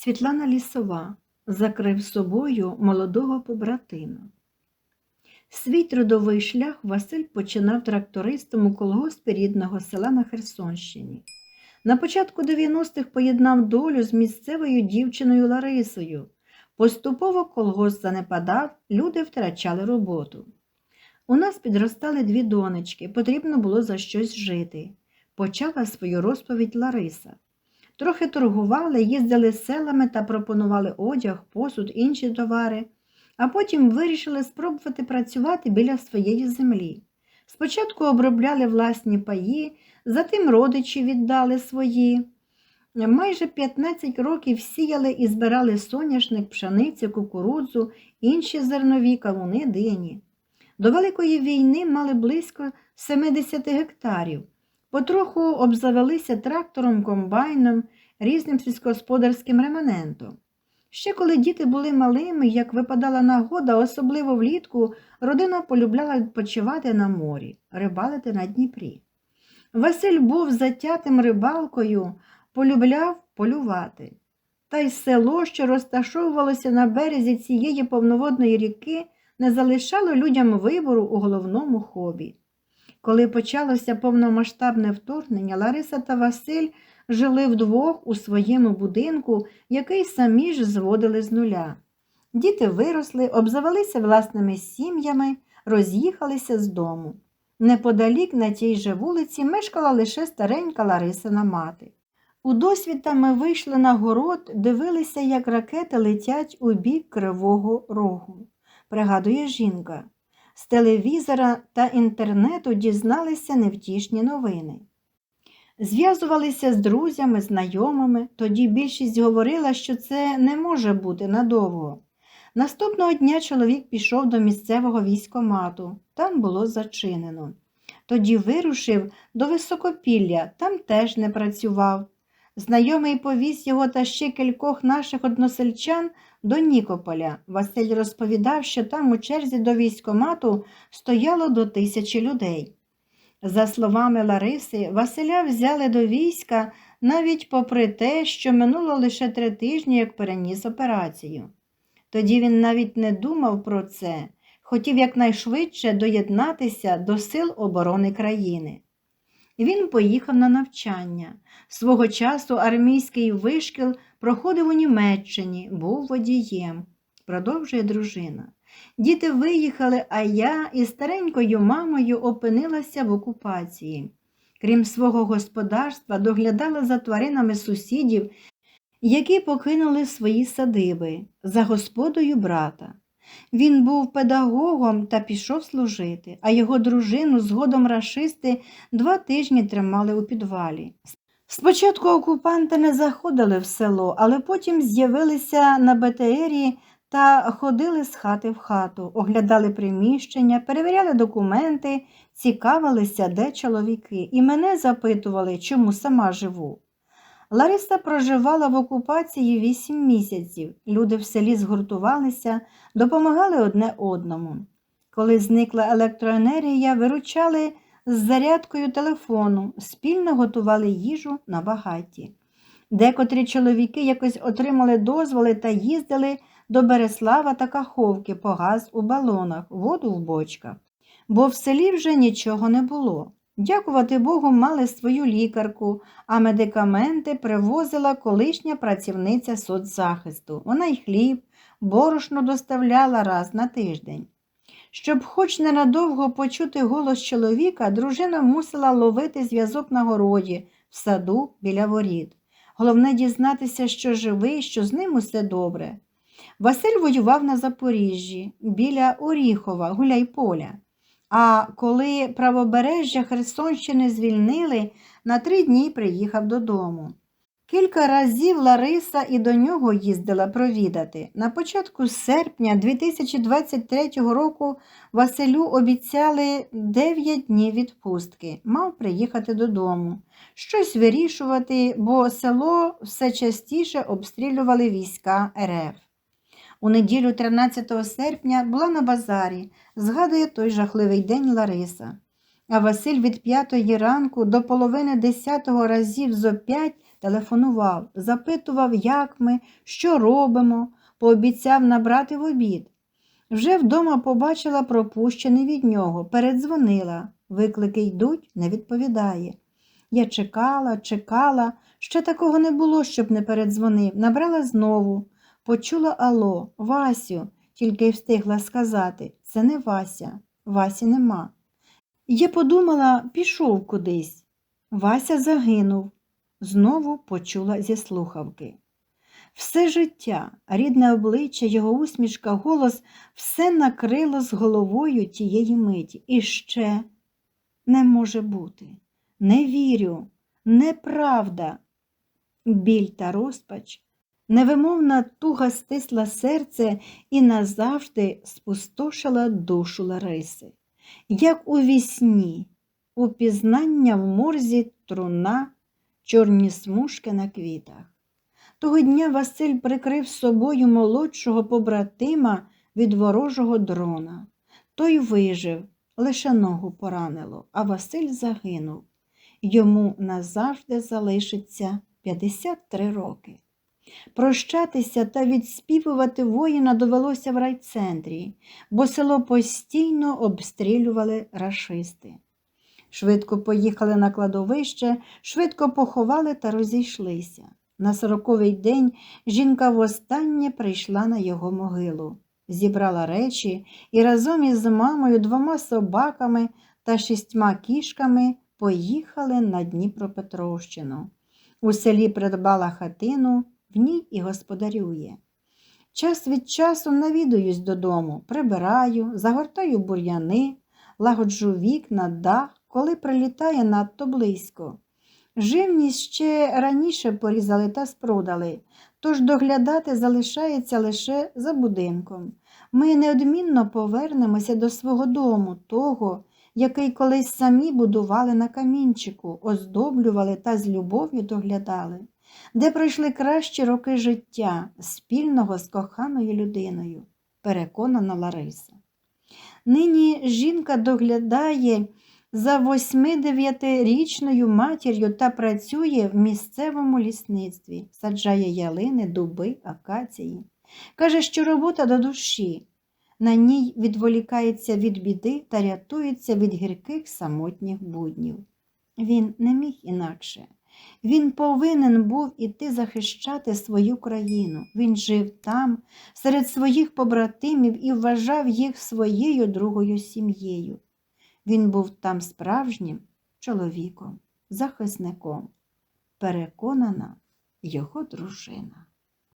Світлана Лісова закрив собою молодого побратима. Свій трудовий шлях Василь починав трактористом у колгоспі рідного села на Херсонщині. На початку 90-х поєднав долю з місцевою дівчиною Ларисою. Поступово колгосп занепадав, люди втрачали роботу. У нас підростали дві донечки, потрібно було за щось жити. Почала свою розповідь Лариса. Трохи торгували, їздили селами та пропонували одяг, посуд, інші товари, а потім вирішили спробувати працювати біля своєї землі. Спочатку обробляли власні паї, затим родичі віддали свої. Майже 15 років сіяли і збирали соняшник, пшеницю, кукурудзу, інші зернові, кавуни, дині. До Великої війни мали близько 70 гектарів. Потроху обзавелися трактором, комбайном, різним сільськогосподарським реманентом. Ще коли діти були малими, як випадала нагода, особливо влітку, родина полюбляла відпочивати на морі, рибалити на Дніпрі. Василь був затятим рибалкою, полюбляв полювати. Та й село, що розташовувалося на березі цієї повноводної ріки, не залишало людям вибору у головному хобі. Коли почалося повномасштабне вторгнення, Лариса та Василь жили вдвох у своєму будинку, який самі ж зводили з нуля. Діти виросли, обзавелися власними сім'ями, роз'їхалися з дому. Неподалік на тій же вулиці мешкала лише старенька Ларисина мати. У досвіта ми вийшли на город, дивилися, як ракети летять у бік Кривого Рогу, пригадує жінка. З телевізора та інтернету дізналися невтішні новини. Зв'язувалися з друзями, знайомими, тоді більшість говорила, що це не може бути надовго. Наступного дня чоловік пішов до місцевого військомату, там було зачинено. Тоді вирушив до високопілля, там теж не працював. Знайомий повіз його та ще кількох наших односельчан до Нікополя. Василь розповідав, що там у черзі до військомату стояло до тисячі людей. За словами Лариси, Василя взяли до війська навіть попри те, що минуло лише три тижні, як переніс операцію. Тоді він навіть не думав про це, хотів якнайшвидше доєднатися до сил оборони країни. Він поїхав на навчання. Свого часу армійський вишкіл проходив у Німеччині, був водієм, продовжує дружина. Діти виїхали, а я із старенькою мамою опинилася в окупації. Крім свого господарства, доглядала за тваринами сусідів, які покинули свої садиби, за господою брата. Він був педагогом та пішов служити, а його дружину згодом рашисти два тижні тримали у підвалі. Спочатку окупанти не заходили в село, але потім з'явилися на БТРі та ходили з хати в хату, оглядали приміщення, перевіряли документи, цікавилися, де чоловіки, і мене запитували, чому сама живу. Лариса проживала в окупації вісім місяців. Люди в селі згуртувалися, допомагали одне одному. Коли зникла електроенергія, виручали з зарядкою телефону, спільно готували їжу на багатті. Декотрі чоловіки якось отримали дозволи та їздили до Береслава та Каховки по газ у балонах, воду в бочках. Бо в селі вже нічого не було. Дякувати Богу, мали свою лікарку, а медикаменти привозила колишня працівниця соцзахисту. Вона й хліб, борошно доставляла раз на тиждень. Щоб хоч ненадовго почути голос чоловіка, дружина мусила ловити зв'язок на городі, в саду біля воріт. Головне дізнатися, що живий, що з ним усе добре. Василь воював на Запоріжжі, біля Оріхова, Гуляйполя. А коли правобережжя Херсонщини звільнили, на три дні приїхав додому. Кілька разів Лариса і до нього їздила провідати. На початку серпня 2023 року Василю обіцяли 9 днів відпустки. Мав приїхати додому, щось вирішувати, бо село все частіше обстрілювали війська РФ. У неділю 13 серпня була на базарі, згадує той жахливий день Лариса. А Василь від п'ятої ранку до половини десятого разів зо п'ять телефонував, запитував, як ми, що робимо, пообіцяв набрати в обід. Вже вдома побачила пропущений від нього, передзвонила. Виклики йдуть, не відповідає. Я чекала, чекала, ще такого не було, щоб не передзвонив. Набрала знову, почула Ало, Васю, тільки й встигла сказати це не Вася, Васі нема. Я подумала, пішов кудись. Вася загинув. Знову почула зі слухавки. Все життя, рідне обличчя, його усмішка, голос все накрило з головою тієї миті. І ще не може бути. Не вірю, неправда. Біль та розпач, невимовна туга стисла серце і назавжди спустошила душу Лариси. Як у вісні, упізнання в морзі труна, чорні смужки на квітах. Того дня Василь прикрив собою молодшого побратима від ворожого дрона. Той вижив, лише ногу поранило, а Василь загинув. Йому назавжди залишиться 53 роки. Прощатися та відспівувати воїна довелося в райцентрі, бо село постійно обстрілювали рашисти. Швидко поїхали на кладовище, швидко поховали та розійшлися. На сороковий день жінка востаннє прийшла на його могилу, зібрала речі і разом із мамою, двома собаками та шістьма кішками поїхали на Дніпропетровщину. У селі придбала хатину, в ній і господарює. Час від часу навідуюсь додому, прибираю, загортаю бур'яни, лагоджу вікна, дах, коли прилітає надто близько. Живність ще раніше порізали та спродали, тож доглядати залишається лише за будинком. Ми неодмінно повернемося до свого дому, того, який колись самі будували на камінчику, оздоблювали та з любов'ю доглядали, де пройшли кращі роки життя, спільного з коханою людиною, переконана Лариса. Нині жінка доглядає за 8-9-річною матір'ю та працює в місцевому лісництві, саджає ялини, дуби, акації. Каже, що робота до душі. На ній відволікається від біди та рятується від гірких самотніх буднів. Він не міг інакше. Він повинен був іти захищати свою країну. Він жив там, серед своїх побратимів і вважав їх своєю другою сім'єю. Він був там справжнім чоловіком, захисником, переконана його дружина.